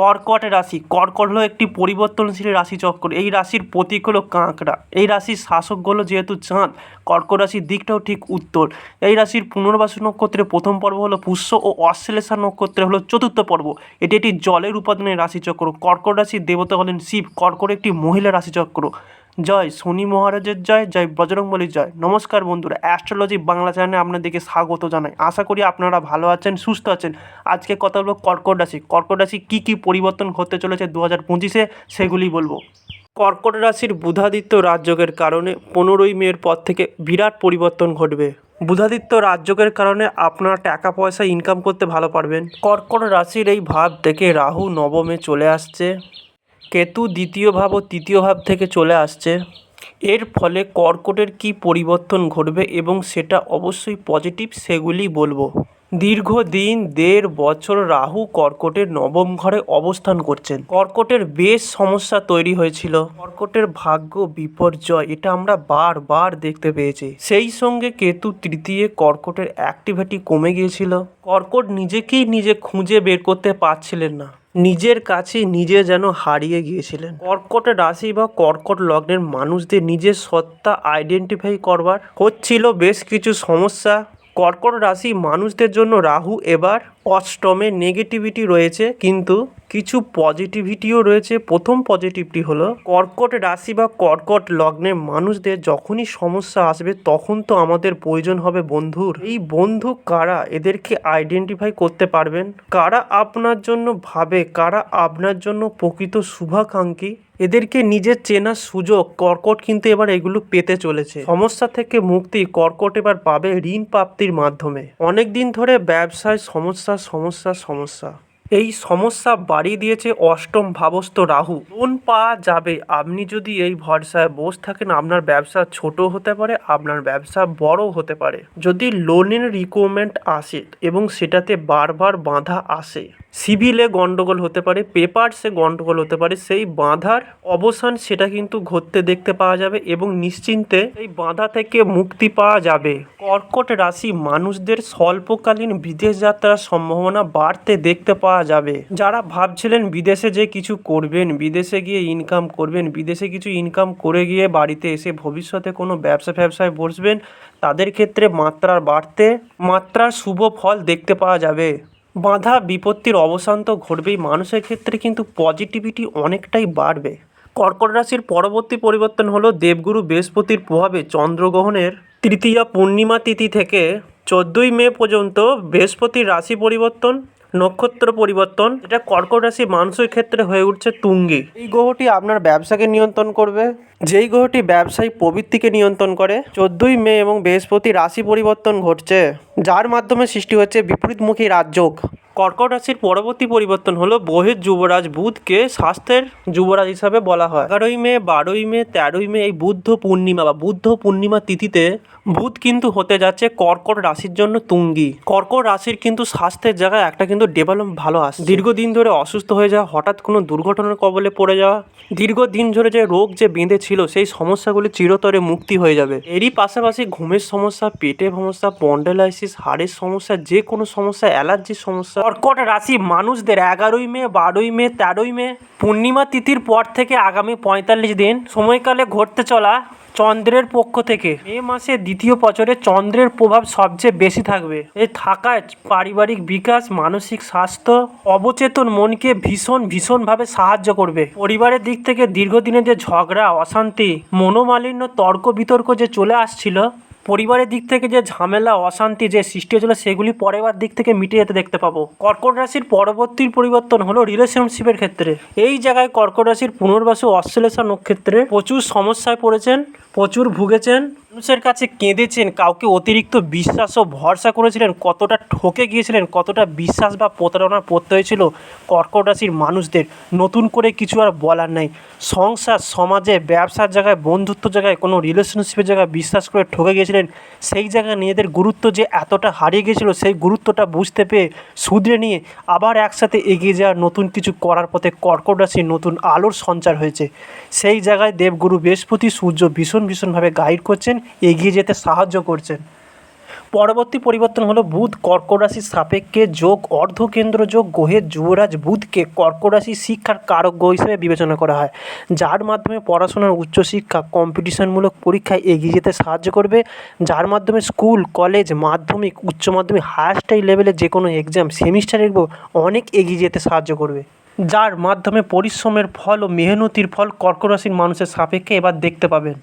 কর্কট রাশি। কর্কট হলো একটি পরিবর্তনশীল রাশিচক্র। এই রাশির প্রতীক হলো কাঁকড়া। এই রাশির শাসক হলো যেহেতু চাঁদ, কর্কট রাশির দিকটাও ঠিক উত্তর। এই রাশির পুনর্বাসু নক্ষত্রের প্রথম পর্ব হলো পুষ্য ও অশ্লেষা নক্ষত্রে হলো চতুর্থ পর্ব। এটি একটি জলের উপাদানের রাশিচক্র। কর্কট রাশির দেবতা হলেন শিব। কর্কট একটি মহিলা রাশিচক্র। জয় শনি মহারাজের জয় জয় বজরংবলীর জয়। নমস্কার বন্ধুরা অ্যাস্ট্রোলজি বাংলা চ্যানেলে আপনাদেরকে স্বাগত জানাই। আশা করি আপনারা ভালো আছেন, সুস্থ আছেন। আজকে কথা বলব কর্কট রাশি। কর্কট রাশি কী কী পরিবর্তন ঘটতে চলেছে দু হাজার পঁচিশে সেগুলি বলব। কর্কট রাশির বুধাদিত্য রাজযোগের কারণে পনেরোই মের পর থেকে বিরাট পরিবর্তন ঘটবে। বুধাদিত্য রাজযোগের কারণে আপনারা টাকা পয়সা ইনকাম করতে ভালো পারবেন। কর্কট রাশির এই ভাব থেকে রাহু নবমে চলে আসছে। কেতু দ্বিতীয় ভাব ও তৃতীয় ভাব থেকে চলে আসছে। এর ফলে কর্কটের কী পরিবর্তন ঘটবে এবং সেটা অবশ্যই পজিটিভ সেগুলি বলব। দীর্ঘদিন, দেড় বছর রাহু কর্কটের নবম ঘরে অবস্থান করছেন। কর্কটের বেশ সমস্যা তৈরি হয়েছিল। কর্কটের ভাগ্য বিপর্যয়, এটা আমরা বারবার দেখতে পেয়েছি। সেই সঙ্গে কেতু তৃতীয় কর্কটের অ্যাক্টিভিটি কমে গিয়েছিল। কর্কট নিজেকেই নিজে খুঁজে বের করতে পারছিলেন না। নিজের কাছে নিজে যেন হারিয়ে গিয়েছিলেন। কর্কট রাশি বা কর্কট লগ্নের মানুষদের নিজের সত্তা আইডেন্টিফাই করবার হচ্ছিল বেশ কিছু সমস্যা। কর্কট রাশি মানুষদের জন্য রাহু এবার অষ্টমে নেগেটিভিটি রয়েছে, কিন্তু কিছু পজিটিভিটিও রয়েছে। প্রথম পজিটিভটি হলো, কর্কট রাশি বা কর্কট লগ্নের মানুষদের যখনই সমস্যা আসবে, তখন তো আমাদের প্রয়োজন হবে বন্ধুর। এই বন্ধু কারা? এদেরকে আইডেন্টিফাই করতে পারবেন। কারা আপনার জন্য ভাবে? কারা আপনার জন্য প্রকৃত শুভাকাঙ্ক্ষী? এদেরকে নিজের চেনার সুযোগ। কর্কট কিন্তু এবার এগুলো পেতে চলেছে। সমস্যা থেকে মুক্তি কর্কট এবার পাবে ঋণ প্রাপ্তির মাধ্যমে। অনেক দিন ধরে ব্যবসায় সমস্যা সমস্যা সমস্যা। এই সমস্যা বাড়িয়ে দিয়েছে অষ্টম ভাবস্থ রাহু। লোন পাওয়া যাবে। আপনি যদি এই ভরসায় বসে থাকেন, আপনার ব্যবসা ছোট হতে পারে, আপনার ব্যবসা বড় হতে পারে। যদি লোনের রিকোয়ারমেন্ট আসে এবং সেটাতে বারবার বাধা আসে সিভিলে গন্ডগোল হতে পারে পেপারসে গন্ডগোল হতে পারে, সেই বাধার অবসান সেটা কিন্তু ঘটতে দেখতে পাওয়া যাবে এবং নিশ্চিন্তে এই বাধা থেকে মুক্তি পাওয়া যাবে। কর্কট রাশি মানুষদের স্বল্পকালীন বিদেশ যাত্রার সম্ভাবনা বাড়তে দেখতে পাওয়া যাবে। যারা ভাবছিলেন বিদেশে যে কিছু করবেন, বিদেশে গিয়ে ইনকাম করবেন, বিদেশে কিছু ইনকাম করে গিয়ে বাড়িতে এসে ভবিষ্যতে কোনো ব্যবসা ব্যবসায় বসবেন, তাদের ক্ষেত্রে মাত্রার বাড়তে, মাত্রার শুভ ফল দেখতে পাওয়া যাবে। বাধা বিপত্তির অবসান তো ঘটবেই, মানুষের ক্ষেত্রে কিন্তু পজিটিভিটি অনেকটাই বাড়বে। কর্কট রাশির পরবর্তী পরিবর্তন হলো দেবগুরু বৃহস্পতির প্রভাবে চন্দ্রগ্রহণের তৃতীয়া পূর্ণিমা তিথি থেকে চোদ্দোই মে পর্যন্ত বৃহস্পতির রাশি পরিবর্তন। নক্ষত্র পরিবর্তন, এটা কর্কট রাশি মানুষের ক্ষেত্রে হয়ে উঠছে তুঙ্গি। এই গ্রহটি আপনার ব্যবসাকে নিয়ন্ত্রণ করবে। যেই গ্রহটি ব্যবসায়ী প্রবৃত্তিকে নিয়ন্ত্রণ করে, চোদ্দই মে এবং বৃহস্পতি রাশি পরিবর্তন ঘটছে, যার মাধ্যমে সৃষ্টি হচ্ছে বিপরীতমুখী রাজযোগ। কর্কট রাশির পরবর্তী পরিবর্তন হলো বহির যুবরাজ বুধকে স্বাস্থ্যের যুবরাজ হিসাবে বলা হয়। এগারোই মে, বারোই মে, তেরোই মে এই বুদ্ধ পূর্ণিমা বা বুদ্ধ পূর্ণিমা তিথিতে বুধ কিন্তু হতে যাচ্ছে কর্কট রাশির জন্য তুঙ্গি। কর্কট রাশির কিন্তু স্বাস্থ্যের জায়গায় একটা কিন্তু ডেভেলপ ভালো আসে দীর্ঘদিন ধরে অসুস্থ হয়ে যাওয়া, হঠাৎ কোনো দুর্ঘটনার কবলে পড়ে যাওয়া, দীর্ঘদিন ধরে যে রোগ যে বেঁধে ছিল সেই সমস্যাগুলি চিরতরে মুক্তি হয়ে যাবে। এরই পাশাপাশি ঘুমের সমস্যা, পেটের সমস্যা পন্ডেলাইসিস হাড়ের সমস্যা যে কোনো সমস্যা অ্যালার্জির সমস্যা কর্কট রাশি মানুষদের এগারোই মে, বারোই মে, তেরোই মে, পূর্ণিমা তিথির পর থেকে আগামী পঁয়তাল্লিশ দিন সময়কালে ঘটতে চলা চন্দ্রের পক্ষ থেকে। মে মাসে দ্বিতীয় বছরে চন্দ্রের প্রভাব সবচেয়ে বেশি থাকবে। এই থাকায় পারিবারিক বিকাশ, মানসিক স্বাস্থ্য, অবচেতন মনকে ভীষণ, ভীষণভাবে সাহায্য করবে। পরিবারের দিক থেকে দীর্ঘদিনের যে ঝগড়া, অশান্তি, মনোমালিন্য তর্ক বিতর্ক যে চলে আসছিল পরিবারের দিক থেকে যে ঝামেলা, অশান্তি যে সৃষ্টি হয়েছিল, সেগুলি পরেবার দিক থেকে মিটে যেতে দেখতে পাবো। কর্কট রাশির পরবর্তী পরিবর্তন হলো রিলেশনশিপের ক্ষেত্রে। এই জায়গায় কর্কট রাশির পুনর্বাসু অশ্লেষা নক্ষত্রে প্রচুর সমস্যায় পড়েছেন, প্রচুর ভুগেছেন মানুষের কাছে কেঁদেছেন, কাউকে অতিরিক্ত বিশ্বাস ও ভরসা করেছিলেন, কতটা ঠকে গিয়েছিলেন, কতটা বিশ্বাস বা প্রতারণা পড়তে হয়েছিল কর্কট রাশির মানুষদের, নতুন করে কিছু আর বলার নাই। সংসার, সমাজে, ব্যবসার জায়গায়, বন্ধুত্ব জায়গায়, কোনো রিলেশনশিপের জায়গায় বিশ্বাস করে ঠকে গিয়েছিলেন, সেই জায়গায় নিজেদের গুরুত্ব যে এতটা হারিয়ে গিয়েছিল, সেই গুরুত্বটা বুঝতে পেয়ে শুধরে নিয়ে আবার একসাথে এগিয়ে যাওয়ার নতুন কিছু করার পথে কর্কট রাশির নতুন আলোর সঞ্চার হয়েছে। সেই জায়গায় দেবগুরু বৃহস্পতি সূর্য ভীষণ ভীষণভাবে গাইড করছেন এগিয়ে যেতে সাহায্য করছেন। পরবর্তী পরিবর্তন হলো বুধ কর্কট রাশির সাপেক্ষে যোগ, অর্ধকেন্দ্র যোগ, গ্রহের যুবরাজ বুধকে কর্কট রাশির শিক্ষার কারক গ্রহ হিসেবে বিবেচনা করা হয়, যার মাধ্যমে পড়াশোনার উচ্চশিক্ষা, কম্পিটিশনমূলক পরীক্ষায় এগিয়ে যেতে সাহায্য করবে, যার মাধ্যমে স্কুল, কলেজ, মাধ্যমিক, উচ্চ মাধ্যমিক, হায়ার স্টাডি লেভেলের যে কোনো এক্সাম সেমিস্টার এগো অনেক এগিয়ে যেতে সাহায্য করবে। যার মাধ্যমে পরিশ্রমের ফল ও মেহনতির ফল কর্কট রাশির মানুষের সাপেক্ষে এবার দেখতে পাবেন।